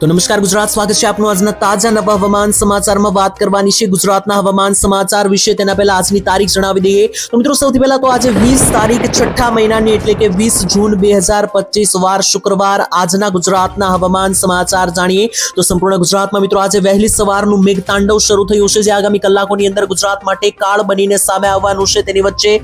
તો નમસ્કાર ગુજરાત, સ્વાગત છે આપનું આજના તાજા નવા હવામાન સમાચારમાં. વાત કરવાની છે ગુજરાતના હવામાન સમાચાર વિશે. તેના પહેલા આજની તારીખ જણાવી દઈએ. તો મિત્રો, સૌથી પહેલા તો આજે વીસ તારીખ છઠ્ઠા મહિનાની એટલે કે વીસ જૂન બે હજાર પચીસ વાર શુક્રવાર આજના ગુજરાતના હવામાન સમાચાર જાણીએ. તો સંપૂર્ણ ગુજરાતમાં મિત્રો, આજે વહેલી સવારનું મેઘતાંડવ શરૂ થયું છે, જે આગામી કલાકોની અંદર ગુજરાત માટે કાળ બનીને સામે આવવાનું છે તેની વચ્ચે.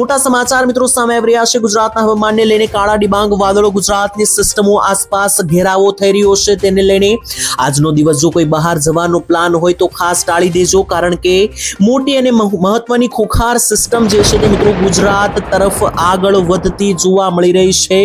મોટા સમાચાર મિત્રો, સામે આવી રહ્યા છે. ગુજરાતના હવામાનને લઈને કાળા ડિબાંગ વાદળો ગુજરાતની સિસ્ટમો આસપાસ ઘેરાવો થઈ રહ્યો છે. તેને લઈને આજનો દિવસ જો કોઈ બહાર જવાનો પ્લાન હોય તો ખાસ ટાળી દેજો કારણ કે મોટી અને મહ- મહત્વની ખોખાર સિસ્ટમ જે છે તે મિત્રો ગુજરાત તરફ આગળ વધતી જોવા મળી રહી છે.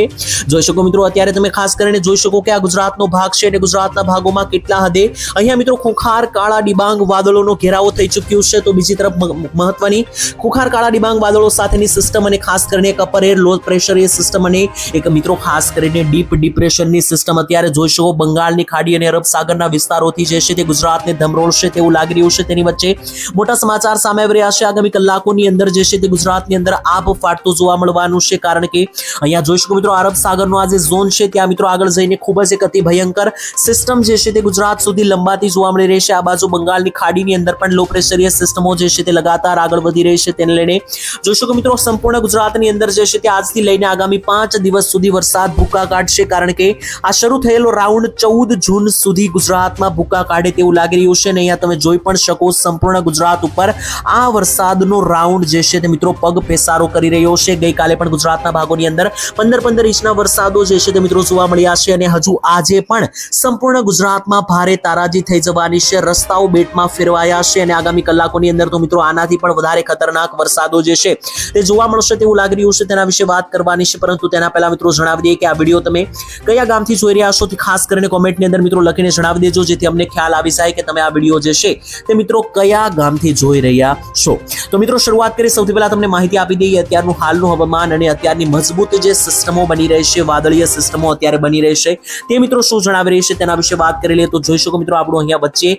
જોઈ શકો મિત્રો અત્યારે તમે ખાસ કરીને જોઈ શકો કે આ ગુજરાતનો ભાગ છે અને ગુજરાતના ભાગોમાં કેટલા હદે અહીંયા મિત્રો ખોખાર કાળા ડિબાંગ વાદળોનો ઘેરાવો થઈ ચૂક્યો છે. તો બીજી તરફ મહત્વની ખોખાર કાળા ડિબાંગ વાદળો સાથેની સિસ્ટમ અને ખાસ કરીને એક અપર એર લો પ્રેશર એ સિસ્ટમ અને એક મિત્રો ખાસ કરીને ડીપ ડિપ્રેશનની સિસ્ટમ અત્યારે જોઈ શકો બંગાળની ખાડી અને અરબ સાગરના વિસ્તારોથી જે છે તે ગુજરાતને ધમરોળશે તેવું લાગી રહ્યું છે તેની વચ્ચે મોટા સમાચાર સામે આવી રહ્યા છે. આગામી કલાકોની અંદર જે છે તે ગુજરાતની અંદર આભ ફાટતું જોવા મળવાનું છે કારણ કે અહીંયા જોઈ શકો મિત્રો અરબ સાગરનો આ જે ઝોન છે ત્યાં મિત્રો આગળ જઈને ખૂબ જ એક અતિ ભયંકર સિસ્ટમ જે છે તે ગુજરાત સુધી લંબાતી જોવા મળી રહી છે. આ બાજુ બંગાળની ખાડીની અંદર પણ લો પ્રેશરીય સિસ્ટમો જે છે તે લગાતાર આગળ વધી રહી છે તેને લઈને જોઈ શકો મિત્રો સંપૂર્ણ ગુજરાતની અંદર જે છે તે આજથી લઈને આગામી પાંચ દિવસ સુધી વરસાદ ભૂકા કાઢશે કારણ કે આ શરૂ થયેલો રાઉન્ડ ચૌદ જૂન સુધી ગુજરાતમાં ભૂકા કાઢે તેવું લાગી રહ્યું છે ને અહીંયા તમે જોઈ પણ શકો સંપૂર્ણ ગુજરાત ઉપર આ વરસાદનો રાઉન્ડ જે છે તે મિત્રો પગ પેસારો કરી રહ્યો છે. ગઈકાલે પણ ગુજરાતના ભાગોની અંદર પંદર પંદર ઇંચના વરસાદો જે છે તે મિત્રો જોવા મળ્યા છે અને હજુ આજે પણ સંપૂર્ણ ગુજરાતમાં ભારે તારાજી થઈ જવાની છે. રસ્તાઓ બેટમાં ફેરવાયા છે અને આગામી કલાકોની અંદર તો મિત્રો આનાથી પણ વધારે ખતરનાક વરસાદો જે છે તે જોવા મળશે તેવું લાગી રહ્યું છે તેના વિશે વાત કરવાની છે. પરંતુ તેના પહેલા મિત્રો જણાવી દઈએ કે આ વીડિયો તમે કયા ગામથી જોઈ રહ્યા છો તે ખાસ કરીને કોમેન્ટની અંદર મિત્રો લખીને જણાવી દેજો, જેથી અમને ખ્યાલ આવી જાય કે તમે આ વીડિયો જે છે તે મિત્રો કયા ગામથી જોઈ રહ્યા છો. તો મિત્રો, શરૂઆત કરી સૌથી પહેલા તમને માહિતી આપી દઈએ, અત્યારનું હાલનું હવામાન અને અત્યારની મજબૂત જે સિસ્ટમો બની રહી છે, વાદળીય સિસ્ટમો અત્યારે બની રહી છે, તે મિત્રો શું જણાવી રહી છે તેના વિશે વાત કરી લઈએ. તો જોઈ શકો મિત્રો, આપણું અહીંયા વચ્ચે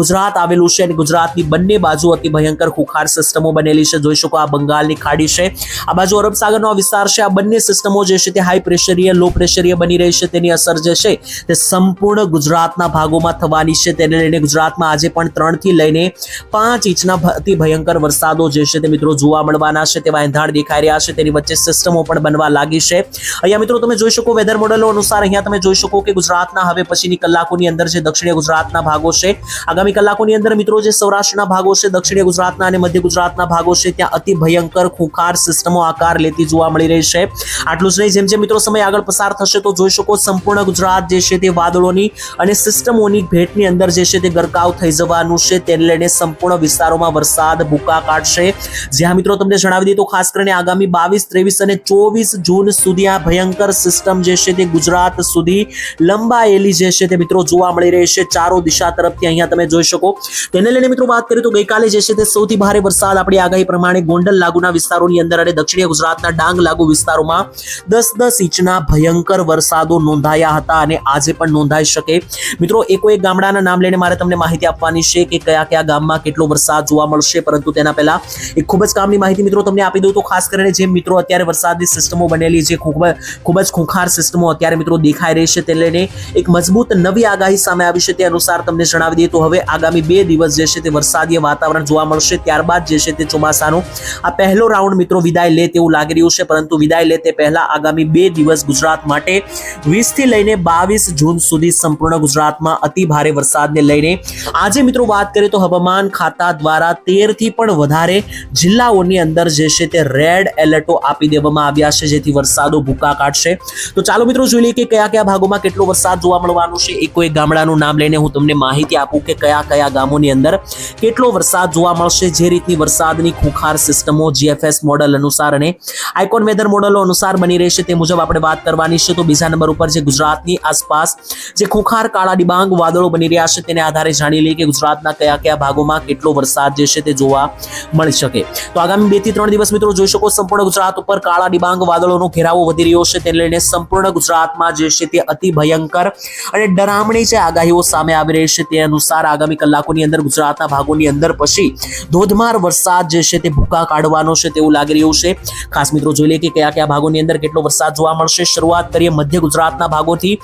ગુજરાત આવેલું છે અને ગુજરાતની બંને બાજુ અતિ ભયંકર ખુખાર સિસ્ટમો બનેલી છે. જોઈ શકો આ બંગાળની ખાડી છે. આ બાજુ અરબ સાગરનો વિસ્તાર છે. આ બંને સિસ્ટમો જે છે તે હાઈ પ્રેશરીય લો પ્રેશરીય બની રહી છે. તેની અસર જે છે તે સંપૂર્ણ ગુજરાતના ભાગોમાં થવાની છે. તેને લઈને ગુજરાતમાં આજે પણ ત્રણથી લઈને પાંચ ઇંચના અતિ ભયંકર વરસાદો જે છે તે મિત્રો જોવા મળવાના છે. તેવા એંધાણ દેખાઈ રહ્યા છે. તેની વચ્ચે સિસ્ટમો પણ બનવા લાગી છે. અહીંયા મિત્રો તમે જોઈ શકો વેધર મોડેલો અનુસાર અહીંયા તમે જોઈ શકો કે ગુજરાતના હવે પછીની કલાકોની અંદર જે દક્ષિણીય ગુજરાતના ભાગો છે, આગામી કલાકોની અંદર મિત્રો જે સૌરાષ્ટ્રના ભાગો છે દક્ષિણીય ગુજરાતના અને મધ્ય ગુજરાતના ભાગો છે, ત્યાં અતિ ભયંકર ખુંખાર સિસ્ટમો આકાર લેતી જોવા મળી રહી છે. આટલું જ નહીં, જેમ જેમ મિત્રો સમય આગળ પસાર થશે તો જોઈ શકો સંપૂર્ણ ગુજરાત જે છે તે વાદળોની અને સિસ્ટમોની ભેટની અંદર જે છે તે ગરકાવ થઈ જવાનું છે. તેને લઈને સંપૂર્ણ વિસ્તારોમાં વરસાદ ભૂકા કાઢશે. જ્યાં મિત્રો, તમને જણાવી દઈએ તો ખાસ કરીને આગામી બાવીસ, ત્રેવીસ અને ચોવીસ જૂન સુધી આ ભયંકર સિસ્ટમ જે છે તે ગુજરાત સુધી લંબાયેલી જે છે તે મિત્રો જોવા મળી રહી છે. ચારો દિશા તરફથી અહીંયા તમે જોઈ શકો. તેને લઈને મિત્રો વાત કરીએ તો ગઈકાલે જે છે તે સૌથી ભારે વરસાદ આપણી આગાહી પ્રમાણે ગોંડલ લાગુના વિસ્તારોની અંદર અને દક્ષિણીય ગુજરાતના ડાંગ લાગુ વિસ્તારોમાં દસ દસ ઇંચના ભયંકર વરસાદો નોંધાયા હતા અને આજે પણ નોંધાઈ શકે. મિત્રો, એકો એક ગામડાના નામ લઈને મારે તમને માહિતી આપવાની છે કે કયા કયા ગામમાં કેટલો વરસાદ જોવા મળશે, પરંતુ તેના પહેલા એક ખૂબ જ કામની માહિતી મિત્રો તમને આપી દઉં. તો ખાસ કરીને જે મિત્રો અત્યારે વરસાદની સિસ્ટમો બનેલી છે, ખૂબ ખૂબ જ ખૂંખાર સિસ્ટમો અત્યારે મિત્રો દેખાઈ રહી છે તે લઈને એક મજબૂત નવી આગાહી સામે આવી છે તે અનુસાર તમને જણાવી દઈએ. તો હવે આગામી બે દિવસ જે છે તે વરસાદીય વાતાવરણ જોવા મળશે, ત્યારબાદ જે છે તે ચોમાસાનો આ પહેલો રાઉન્ડ મિત્રો વિદાય લે તેવું લાગી રહ્યું છે, પરંતુ વિદાય લે તે પહેલા આગામી બે દિવસ ગુજરાત માટે વીસથી લઈને બાવીસ જૂન સુધી સંપૂર્ણ ગુજરાતમાં અતિ ભારે વરસાદને લઈને. આજે મિત્રો વાત કરીએ તો હવામાન ખાતા દ્વારા તેરથી પણ વધારે જિલ્લાઓની અંદર જે છે તે રેડ એલર્ટો આપી દેવામાં આવ્યા છે, જેથી વરસાદો ભૂકા કાઢશે. તો ચાલો મિત્રો જોઈ લઈએ કે કયા કયા ભાગોમાં કેટલો વરસાદ જોવા મળવાનો છે. એક ગામડાનું નામ લઈને હું તમને માહિતી આપું કે કયા કયા ગામોની અંદર કેટલો વરસાદ જોવા મળશે, જે રીતની વરસાદની ખુખાર સિસ્ટમો જીએફએસ મોડલ અનુસાર અને આઇકોન વેધર મોડલો અનુસાર બની રહેશે તે મુજબ આપણે વાત કરવાની છે. તો બીજા નંબર ઉપર જે ગુજરાતની આસપાસ જે ખુખાર કાળા ડિબાંગ વાદળો બની રહ્યા છે, તેને આધારે જાણી લઈએ કે ગુજરાતના કયા કયા ભાગોમાં કેટલો વરસાદ જે છે તે જોવા મળી શકે. તો આગામી બેથી ત્રણ દિવસ મિત્રો જોઈ શકો સંપૂર્ણ ગુજરાત ઉપર કાળા ડિબાંગ વાદળોનો ઘેરાવો વધી રહ્યો છે, તેને લઈને સંપૂર્ણ ગુજરાતમાં જે છે તે અતિ ભયંકર અને ડરામણી જે આગાહીઓ સામે આવી રહી છે તે અનુસાર આગામી કલાકોની અંદર ગુજરાતના ભાગોની અંદર પછી ધોધમાર વરસાદ જે છે તે ભૂકા કાઢવાનો છે તેવું લાગી રહ્યું છે. ખાસ મિત્રો જોઈ લઈએ કે કયા કયા ભાગોની અંદર કેટલો વરસાદ જોવા મળશે. શરૂઆત કરીએ મધ્ય ગુજરાતના ભાગોથી.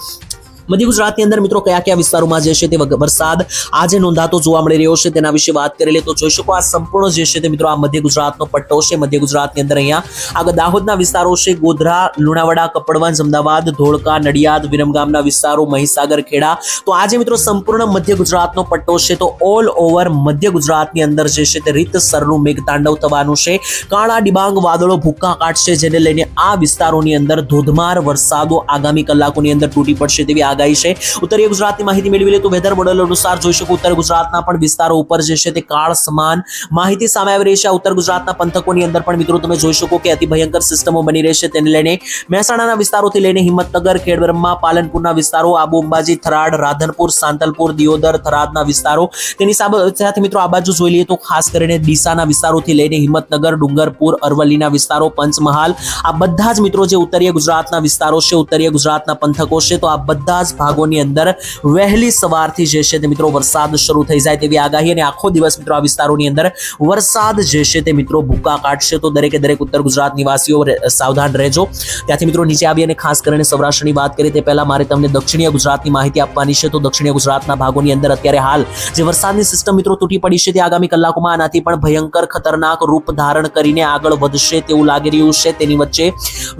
મધ્ય ગુજરાતની અંદર મિત્રો કયા કયા વિસ્તારોમાં જે છે તે વરસાદ આજે નોંધાતો જોવા મળી રહ્યો છે તેના વિશે વાત કરી લે તો જોઈ શકો આ સંપૂર્ણ જે છે તે મિત્રો આ મધ્ય ગુજરાતનો પટ્ટો છે. મધ્ય ગુજરાતની અંદર અહીંયા આગળ દાહોદના વિસ્તારો છે. ગોધરા, લુણાવાડા, કપડવંજ, અમદાવાદ, ધોળકા, નડિયાદ, વિરમગામના વિસ્તારો, મહીસાગર, ખેડા. તો આજે મિત્રો સંપૂર્ણ મધ્ય ગુજરાતનો પટ્ટો છે તો ઓલ ઓવર મધ્ય ગુજરાતની અંદર જે છે તે રીતસરનું મેઘતાંડવ થવાનું છે. કાળા, ડિબાંગ, વાદળો, ભૂક્કા કાઢશે જેને લઈને આ વિસ્તારોની અંદર ધોધમાર વરસાદો આગામી કલાકોની અંદર તૂટી પડશે તેવી આગાહી છે. ઉત્તરીય ગુજરાતની માહિતી મેળવી લે તો વેધર મોડેલ અનુસાર જોઈ શકો ઉત્તર ગુજરાતના પણ વિસ્તારો ઉપર જે છે તે કાળ સમાન માહિતી સામે આવી રહી છે. ઉત્તર ગુજરાતના પંથકોની અંદર પણ મિત્રો તમે જોઈ શકો કે અતિ ભયંકર સિસ્ટમો બની રહેશે તેને લઈને મહેસાણાના વિસ્તારોથી લઈને હિંમતનગર, ખેડબ્રહ્મા, પાલનપુરના વિસ્તારો, આબુ અંબાજી, થરાદ, રાધનપુર, સાંતલપુર, દિયોદર, થરાદના વિસ્તારો. તેની સાથે મિત્રો આ બાજુ જોઈ લઈએ તો ખાસ કરીને ડીસાના વિસ્તારોથી લઈને હિંમતનગર, ડુંગરપુર, અરવલ્લીના વિસ્તારો, પંચમહાલ. આ બધા જ મિત્રો જે ઉત્તરીય ગુજરાતના વિસ્તારો છે, ઉત્તરીય ગુજરાતના પંથકો છે, તો આ બધા જ ભાગોની અંદર વહેલી સવારથી જે છે તે મિત્રો વરસાદ શરૂ થઈ જાય તેવી આગાહી અને આખો દિવસ મિત્રો આ વિસ્તારોની અંદર વરસાદ જે છે તે મિત્રો ભૂકા કાઢશે. તો દરેકે દરેક ઉત્તર ગુજરાત નિવાસીઓ સાવધાન રહેજો. ત્યાંથી મિત્રો નીચે આવી અને ખાસ કરીને સૌરાષ્ટ્રની વાત કરીએ તે પહેલાં મારે તમને દક્ષિણીય ગુજરાતની માહિતી આપવાની છે. તો દક્ષિણીય ગુજરાતના ભાગોની અંદર અત્યારે હાલ જે વરસાદની સિસ્ટમ મિત્રો તૂટી પડી છે તે આગામી કલાકોમાં આનાથી પણ ભયંકર ખતરનાક રૂપ ધારણ કરીને આગળ વધશે તેવું લાગી રહ્યું છે. તેની વચ્ચે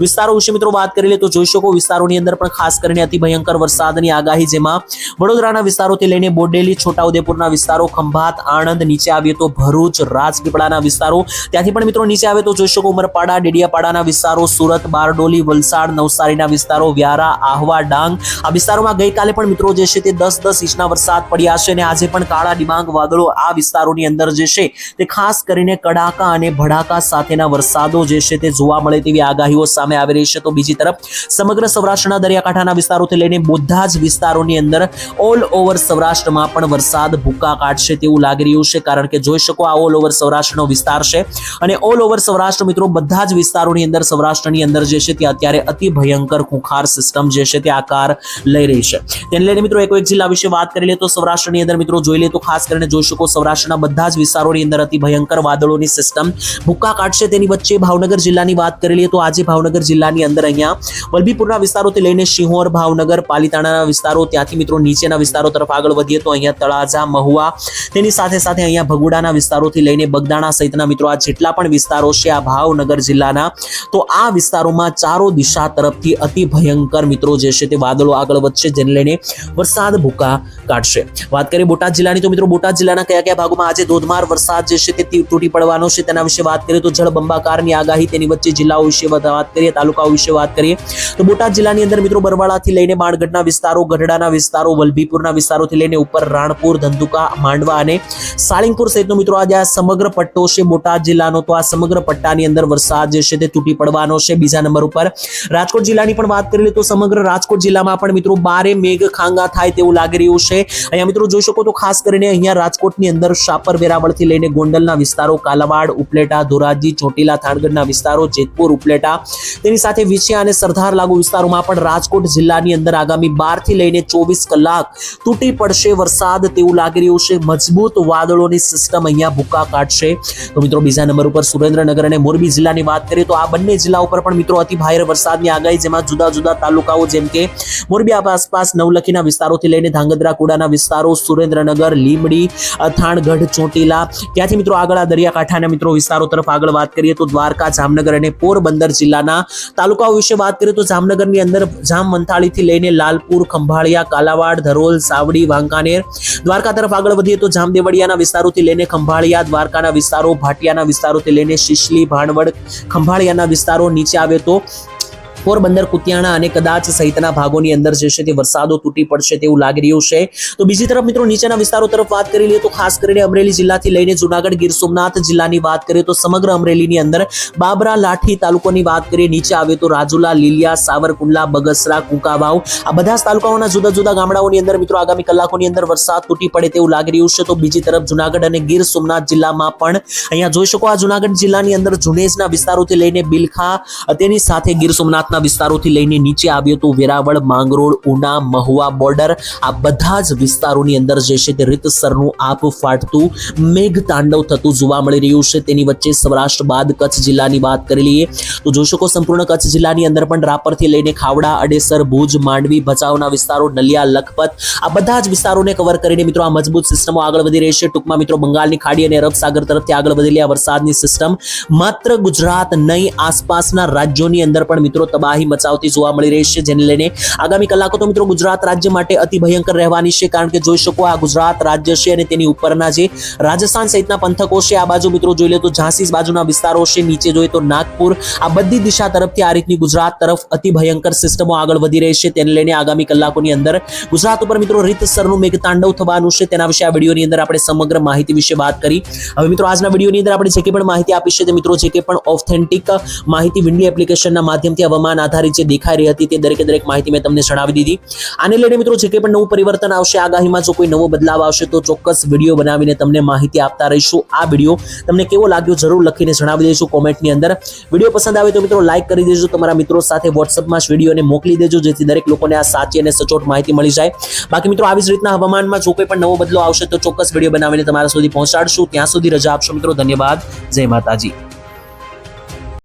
વિસ્તારો વિશે મિત્રો વાત કરી લે તો જોઈ શકો વિસ્તારોની અંદર પણ ખાસ કરીને અતિ ભયંકર વરસાદની આગાહી, જેમાં વડોદરાના વિસ્તારોથી લઈને બોડેલી, છોટાઉદેપુરના વિસ્તારો, ખંભાત, આણંદ, નીચે આવીએ તો ભરૂચ, રાજપીપળાના વિસ્તારો. ત્યાંથી પણ મિત્રો નીચે આવે તો જોઈ શકો ઉમરપાડા, ડેડિયાપાડાના વિસ્તારો, સુરત, બારડોલી, વલસાડ, નવસારીના વિસ્તારો, વ્યારા, આહવા, ડાંગ. આ વિસ્તારોમાં ગઈકાલે પણ મિત્રો જે છે તે દસ દસ ઇંચના વરસાદ પડ્યા છે અને આજે પણ કાળા ડિબાંગ વાદળો આ વિસ્તારોની અંદર જે છે તે ખાસ કરીને કડાકા અને ભડાકા સાથેના વરસાદો જે છે તે જોવા મળે તેવી આગાહીઓ સામે આવી રહી છે. તો બીજી તરફ સમગ્ર સૌરાષ્ટ્રના દરિયાકાંઠાના વિસ્તારોથી લઈને બધા જ વિસ્તારોની અંદર ઓલ ઓવર સૌરાષ્ટ્રમાં પણ વરસાદ ભૂકા કાઢશે તેવું લાગી રહ્યું છે. કારણ કે જોઈ શકો આ ઓલ ઓવર સૌરાષ્ટ્રનો વિસ્તાર છે. અને ઓલ ઓવર સૌરાષ્ટ્ર મિત્રો બધા જ વિસ્તારોની અંદર સૌરાષ્ટ્રની અંદર જે છે તે અત્યારે અતિ ભયંકર ખુંખાર સિસ્ટમ જે છે તે આકાર લઈ રહી છે. તેને લઈને મિત્રો એક એક જિલ્લા વિશે વાત કરી લે તો સૌરાષ્ટ્રની અંદર મિત્રો જોઈ લે તો ખાસ કરીને જોઈ શકો સૌરાષ્ટ્રના બધા જ વિસ્તારોની અંદર અતિ ભયંકર વાદળોની સિસ્ટમ ભૂક્કા કાઢશે. તેની વચ્ચે ભાવનગર જિલ્લાની વાત કરી લઈએ તો આજે ભાવનગર જિલ્લાની અંદર અહીંયા વલભીપુરના વિસ્તારોથી લઈને શિહોર, ભાવનગર પાલીતાણાના વિસ્તારો, ત્યાંથી મિત્રો નીચેના વિસ્તારો તરફ આગળ વધીએ તો અહીંયા તળાજા, મહુવા, તેની સાથે સાથે અહીંયા ભગુડાના વિસ્તારોથી લઈને બગદાણા સહિતના મિત્રો આ જેટલા પણ વિસ્તારો છે, આ ભાવનગર જિલ્લાના, તો આ વિસ્તારોમાં ચારો દિશા તરફથી અતિ ભયંકર મિત્રો જે છે તે વાદળો આગળ વધશે, જેને લઈને વરસાદ ભૂકા કાઢશે. વાત કરીએ બોટાદ જિલ્લાની, તો મિત્રો બોટાદ જિલ્લાના કયા કયા ભાગોમાં આજે ધોધમાર વરસાદ જે છે તે તૂટી પડવાનો છે તેના વિશે વાત કરીએ તો જળબંબાકારની આગાહી, તેની વચ્ચે જિલ્લાઓ વિશે વાત વાત કરીએ, તાલુકાઓ વિશે વાત કરીએ. તો બોટાદ જિલ્લાની અંદર મિત્રો બરવાળાથી લઈને બાણગઢના વિસ્તારો, ગઢડાના વિસ્તારો, વલભીપુરના વિસ્તારોથી લઈને ઉપર રાણપુર, ધંધુકા, માંડવા અને સાળીંગપુર સહિતનો મિત્રો આજે આ સમગ્ર પટ્ટો છે. બોટાદ જિલ્લાનો તો આ સમગ્ર પટ્ટાની અંદર વરસાદ જે છે તે તૂટી પડવાનો છે બીજા નંબર ઉપર. રાજકોટ જિલ્લાની પણ વાત કરી લે તો સમગ્ર રાજકોટ જિલ્લામાં પણ મિત્રો બારે મેઘ ખાંગા થાય તેવું લાગી રહ્યું છે. અહીંયા મિત્રો જોઈ શકો તો ખાસ કરીને અહીંયા રાજકોટની અંદર શાપર વેરાવળથી લઈને ગોંડલના વિસ્તારો, કાલાવાડ, ઉપલેટા, ધોરાજી, ચોટીલા, થાણગઢના વિસ્તારો, જેતપુર, ઉપલેટા તેની સાથે વિછિયા અને સરદાર લાગુ વિસ્તારોમાં પણ રાજકોટ જિલ્લાની અંદર આગામી બારથી લઈને ચોવીસ કલાક તૂટી પડશે વરસાદ તેવું લાગી રહ્યું છે. મજબૂત વાદળોની સિસ્ટમ અહીંયા ભૂકા કાઢશે. તો મિત્રો બીજા નંબર ઉપર સુરેન્દ્રનગર અને મોરબી જિલ્લાની વાત કરીએ તો આ બંને જિલ્લા ઉપર પણ મિત્રો અતિ ભારે વરસાદની આગાહી, જેમાં જુદા જુદા તાલુકાઓ જેમ કે મોરબી આસપાસ નવલખીના વિસ્તારોથી લઈને ધાંગધ્રા કુડાના વિસ્તારો, સુરેન્દ્રનગર લીમડી અથાણગઢ, ચોટીલા. ત્યાંથી મિત્રો આગળ આ દરિયાકાંઠાના મિત્રો વિસ્તારો તરફ આગળ વાત કરીએ તો દ્વારકા, જામનગર અને પોરબંદર જિલ્લાના તાલુકાઓ વિશે વાત કરીએ તો જામનગરની અંદર જામ મંથાળીથી લઈને લાલપુર ખંભાળિયા, કાલાવાડ, ધરોલ, સાવડી, વાંકાનેર દ્વારકા તરફ આગળ વધીએ તો જામદેવડિયાના વિસ્તારોથી લઈને ખંભાળિયા, દ્વારકાના વિસ્તારો, ભાટિયાના વિસ્તારોથી લઈને શિશલી, ભાણવડ, ખંભાળિયાના વિસ્તારો નીચે આવે તો પોરબંદર, કુતિયાણા અને કદાચ સહિતના ભાગોની અંદર જે છે તે વરસાદો તૂટી પડશે તેવું લાગી રહ્યું છે. તો બીજી તરફ મિત્રો નીચેના વિસ્તારો તરફ વાત કરી લઈએ તો ખાસ કરીને અમરેલી જિલ્લાથી લઈને જુનાગઢ, ગીર સોમનાથ જિલ્લાની વાત કરીએ તો સમગ્ર અમરેલીની અંદર બાબરા, લાઠી તાલુકોની વાત કરીએ, નીચે આવે તો રાજુલા, લીલિયા, સાવરકુંડલા, બગસરા, કુંકાવાવ આ બધા તાલુકાઓના જુદા જુદા ગામડાઓની અંદર મિત્રો આગામી કલાકોની અંદર વરસાદ તૂટી પડે તેવું લાગી રહ્યું છે. તો બીજી તરફ જુનાગઢ અને ગીર સોમનાથ જિલ્લામાં પણ અહીંયા જોઈ શકો આ જુનાગઢ જિલ્લાની અંદર જુનેજના વિસ્તારોથી લઈને બિલખા તેની સાથે ગીર સોમનાથ ગુજરાતના વિસ્તારોથી લઈને નીચે આવ્યો તો વેરાવળ, માંગરોળ, ઉના, મહુવા બોર્ડર, આ બધા જ વિસ્તારોની અંદર જે છે તે રીતસરનું આપ ફાટતું મેઘ તાંડવ થતું જોવા મળી રહ્યું છે. તેની વચ્ચે સૌરાષ્ટ્ર બાદ કચ્છ જિલ્લાની વાત કરી લઈએ તો જોઈ શકો સંપૂર્ણ કચ્છ જિલ્લાની અંદર પણ રાપરથી લઈને ખાવડા, અડેસર, ભુજ, માંડવી ભચાઉના વિસ્તારો, નલિયા, લખપત, આ બધા જ વિસ્તારોને કવર કરીને મિત્રો આ મજબૂત સિસ્ટમો આગળ વધી રહી છે. ટૂંકમાં મિત્રો બંગાળની ખાડી અને અરબ સાગર તરફથી આગળ વધેલી આ વરસાદની સિસ્ટમ માત્ર ગુજરાત નહીં, આસપાસના રાજ્યોની અંદર પણ મિત્રો તબાહી મચાવતી જોવા મળી રહી છે, જેને લઈને આગામી કલાકો તો મિત્રો ગુજરાત રાજ્ય માટે અતિ ભયંકર રહેવાની છે, કારણ કે જોઈ શકો આ ગુજરાત રાજ્ય છે અને તેની ઉપરના જે રાજસ્થાન સહિતના પંથકો છે, આ બાજુ મિત્રો જોઈ લે તો ઝાંસી બાજુના વિસ્તારો છે, નીચે જોઈએ તો નાગપુર, આ બધી દિશા તરફથી આ રીતની ગુજરાત તરફ અતિ ભયંકર સિસ્ટમો આગળ વધી રહી છે, તેને લઈને આગામી કલાકોની અંદર ગુજરાત ઉપર મિત્રો રીતસરનું મેઘતાંડવ થવાનું છે, તેના વિશે આ વિડીયોની અંદર આપણે સમગ્ર માહિતી વિશે વાત કરી. હવે મિત્રો આજના વિડીયોની અંદર આપણે જે કંઈ પણ માહિતી આપી છે તે મિત્રો જે કંઈ પણ ઓથેન્ટિક માહિતી વિન્ડી એપ્લિકેશનના માધ્યમથી હવામાન આધારિત જે દેખાઈ રહી હતી તે દરેકે દરેક માહિતી મેં તમને જણાવી દીધી. આને લઈને મિત્રો જે કંઈ પણ નવું પરિવર્તન આવશે, આગાહીમાં જો કોઈ નવો બદલાવ આવશે તો ચોક્કસ વીડિયો બનાવીને તમને માહિતી આપતા રહીશું. આ વીડિયો તમને કેવો લાગ્યો જરૂર લખીને જણાવી દઈશું કોમેન્ટની અંદર. વીડિયો પસંદ આવે તો મિત્રો લાઈક કરી દેજો, તમારા મિત્રો સાથે વોટ્સઅપમાં જ વિડીયોને મોકલી દેજો, જેથી દરેક લોકોને આ સાચી અને સચોટ માહિતી મળી જાય. બાકી મિત્રો આવી જ રીતના હવામાનમાં જો કોઈ પણ નવો બદલો આવશે તો ચોક્કસ વીડિયો બનાવીને તમારા સુધી પહોંચાડશું. ત્યાં સુધી રજા આપશો મિત્રો, ધન્યવાદ. જય માતાજી.